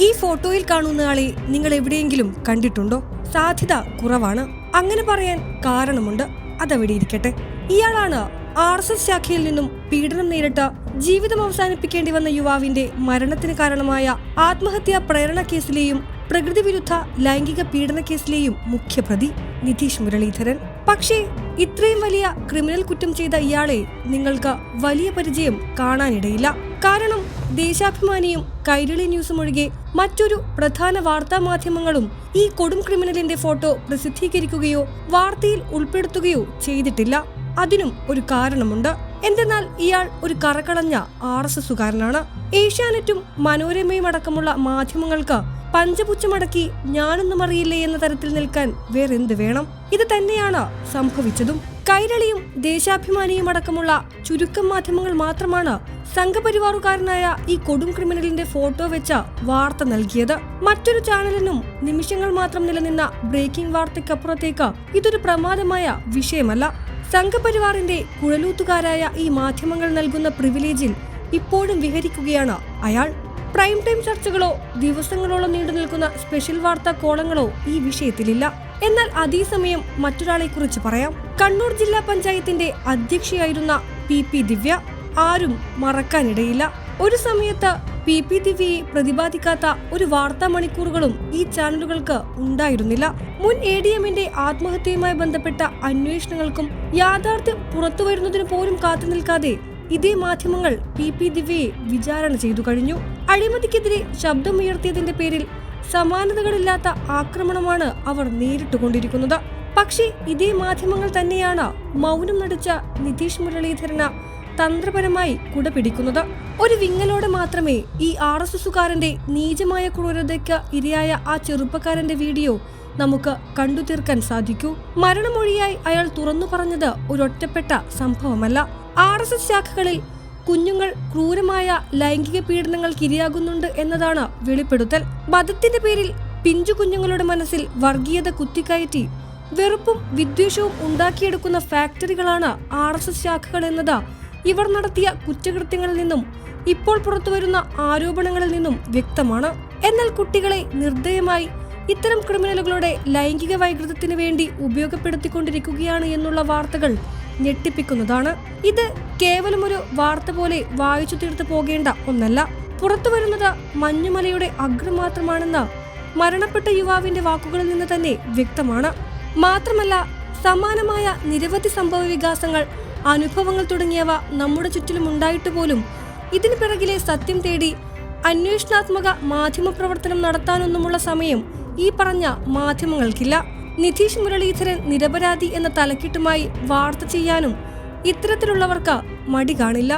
ഈ ഫോട്ടോയിൽ കാണുന്ന കാണുന്നയാളെ നിങ്ങൾ എവിടെയെങ്കിലും കണ്ടിട്ടുണ്ടോ? സാധ്യത കുറവാണ്. അങ്ങനെ പറയാൻ കാരണമുണ്ട്. അതവിടെ ഇരിക്കട്ടെ. ഇയാളാണ് ആർ എസ് എസ് ശാഖയിൽ നിന്നും പീഡനം നേരിട്ട ജീവിതം അവസാനിപ്പിക്കേണ്ടി വന്ന യുവാവിന്റെ മരണത്തിന് കാരണമായ ആത്മഹത്യാ പ്രേരണ കേസിലെയും പ്രകൃതി വിരുദ്ധ ലൈംഗിക പീഡന കേസിലെയും മുഖ്യപ്രതി നിതീഷ് മുരളീധരൻ. പക്ഷേ ഇത്രയും വലിയ ക്രിമിനൽ കുറ്റം ചെയ്ത ഇയാളെ നിങ്ങൾക്ക് വലിയ പരിചയം കാണാനിടയില്ല. കാരണം ദേശാഭിമാനിയും കൈരളി ന്യൂസും ഒഴികെ മറ്റൊരു പ്രധാന വാർത്താ മാധ്യമങ്ങളും ഈ കൊടും ക്രിമിനലിന്റെ ഫോട്ടോ പ്രസിദ്ധീകരിക്കുകയോ വാർത്തയിൽ ഉൾപ്പെടുത്തുകയോ ചെയ്തിട്ടില്ല. അതിനും ഒരു കാരണമുണ്ട്. എന്തെന്നാൽ ഇയാൾ ഒരു കറകളഞ്ഞ ആർ എസ് എസുകാരനാണ് ഏഷ്യാനെറ്റും മനോരമയും അടക്കമുള്ള മാധ്യമങ്ങൾക്ക് പഞ്ചപുച്ഛമടക്കി ഞാനൊന്നും അറിയില്ലേ എന്ന തരത്തിൽ നിൽക്കാൻ വേറെന്ത് വേണം? ഇത് തന്നെയാണ് സംഭവിച്ചതും. കൈരളിയും ദേശാഭിമാനിയും അടക്കമുള്ള ചുരുക്കം മാധ്യമങ്ങൾ മാത്രമാണ് സംഘപരിവാറുകാരനായ ഈ കൊടും ക്രിമിനലിന്റെ ഫോട്ടോ വെച്ച വാർത്ത നൽകിയത്. മറ്റൊരു ചാനലിനും നിമിഷങ്ങൾ മാത്രം നിലനിന്ന ബ്രേക്കിംഗ് വാർത്തയ്ക്കപ്പുറത്തേക്ക് ഇതൊരു പ്രമാദമായ വിഷയമല്ല. സംഘപരിവാറിന്റെ കുഴലൂത്തുകാരായ ഈ മാധ്യമങ്ങൾ നൽകുന്ന പ്രിവിലേജിൽ ഇപ്പോഴും വിഹരിക്കുകയാണ് അയാൾ. പ്രൈം ടൈം ചർച്ചകളോ ദിവസങ്ങളോളം നീണ്ടു നിൽക്കുന്ന സ്പെഷ്യൽ വാർത്താ കോളങ്ങളോ ഈ വിഷയത്തിലില്ല. എന്നാൽ അതേസമയം മറ്റൊരാളെ കുറിച്ച് പറയാം. കണ്ണൂർ ജില്ലാ പഞ്ചായത്തിന്റെ അധ്യക്ഷയായിരുന്ന പി പി ദിവ്യ ആരും മറക്കാനിടയില്ല. ഒരു സമയത്ത് പി പി ദിവ്യയെ പ്രതിപാദിക്കാത്ത ഒരു വാർത്താ മണിക്കൂറുകളും ഈ ചാനലുകൾക്ക് ഉണ്ടായിരുന്നില്ല. മുൻ എ ഡി എമ്മിന്റെ ആത്മഹത്യയുമായി ബന്ധപ്പെട്ട അന്വേഷണങ്ങൾക്കും യാഥാർത്ഥ്യം പുറത്തുവരുന്നതിന് പോലും കാത്തു നിൽക്കാതെ ഇതേ മാധ്യമങ്ങൾ പി പി ദിവ്യയെ വിചാരണ ചെയ്തു കഴിഞ്ഞു. അഴിമതിക്കെതിരെ ശബ്ദമുയർത്തിയതിന്റെ പേരിൽ സമാനതകളില്ലാത്ത ആക്രമണമാണ് അവർ നേരിട്ടുകൊണ്ടിരിക്കുന്നത്. പക്ഷേ ഇതേ മാധ്യമങ്ങൾ തന്നെയാണ് മൗനം നടിച്ച നിതീഷ് മുരളീധരന് തന്ത്രപരമായി കുടപിടിക്കുന്നത്. ഒരു വിങ്ങലോടെ മാത്രമേ ഈ ആർ എസ് എസുകാരന്റെ നീചമായ ക്രൂരതയ്ക്ക് ഇരയായ ആ ചെറുപ്പക്കാരന്റെ വീഡിയോ നമുക്ക് കണ്ടു തീർക്കാൻ സാധിക്കൂ. മരണമൊഴിയായി അയാൾ തുറന്നു പറഞ്ഞത് ഒരൊറ്റപ്പെട്ട സംഭവമല്ല. ആർ എസ് എസ് ശാഖകളിൽ കുഞ്ഞുങ്ങൾ ക്രൂരമായ ലൈംഗിക പീഡനങ്ങൾക്ക് ഇരയാകുന്നുണ്ട് എന്നതാണ് വെളിപ്പെടുത്തൽ. മതത്തിന്റെ പേരിൽ പിഞ്ചു കുഞ്ഞുങ്ങളുടെ മനസ്സിൽ വർഗീയത കുത്തിക്കയറ്റി വെറുപ്പും വിദ്വേഷവും ഉണ്ടാക്കിയെടുക്കുന്ന ഫാക്ടറികളാണ് ആർ എസ് എസ് ശാഖകൾ എന്നത് ഇവർ നടത്തിയ കുറ്റകൃത്യങ്ങളിൽ നിന്നും ഇപ്പോൾ പുറത്തുവരുന്ന ആരോപണങ്ങളിൽ നിന്നും വ്യക്തമാണ്. എന്നാൽ കുട്ടികളെ നിർദ്ദയമായി ഇത്തരം ക്രിമിനലുകളുടെ ലൈംഗിക വൈകൃതത്തിന് വേണ്ടി ഉപയോഗപ്പെടുത്തിക്കൊണ്ടിരിക്കുകയാണ് എന്നുള്ള വാർത്തകൾ ഞെട്ടിപ്പിക്കുന്നതാണ്. ഇത് കേവലം ഒരു വാർത്ത പോലെ വായിച്ചു തീർത്ത് പോകേണ്ട ഒന്നല്ല. പുറത്തു വരുന്നത് മഞ്ഞുമലയുടെ അഗ്രം മാത്രമാണെന്ന് മരണപ്പെട്ട യുവാവിന്റെ വാക്കുകളിൽ നിന്ന് തന്നെ വ്യക്തമാണ്. മാത്രമല്ല സമാനമായ നിരവധി സംഭവ വികാസങ്ങൾ അനുഭവങ്ങൾ തുടങ്ങിയവ നമ്മുടെ ചുറ്റിലും ഉണ്ടായിട്ട് പോലും ഇതിനു പിറകിലെ സത്യം തേടി അന്വേഷണാത്മക മാധ്യമ പ്രവർത്തനം നടത്താനൊന്നുമുള്ള സമയം ഈ പറഞ്ഞ മാധ്യമങ്ങൾക്കില്ല. നിതീഷ് മുരളീധരൻ നിരപരാധി എന്ന തലക്കെട്ടുമായി വാർത്ത ചെയ്യാനും ഇത്തരത്തിലുള്ളവർക്ക് മടി കാണില്ല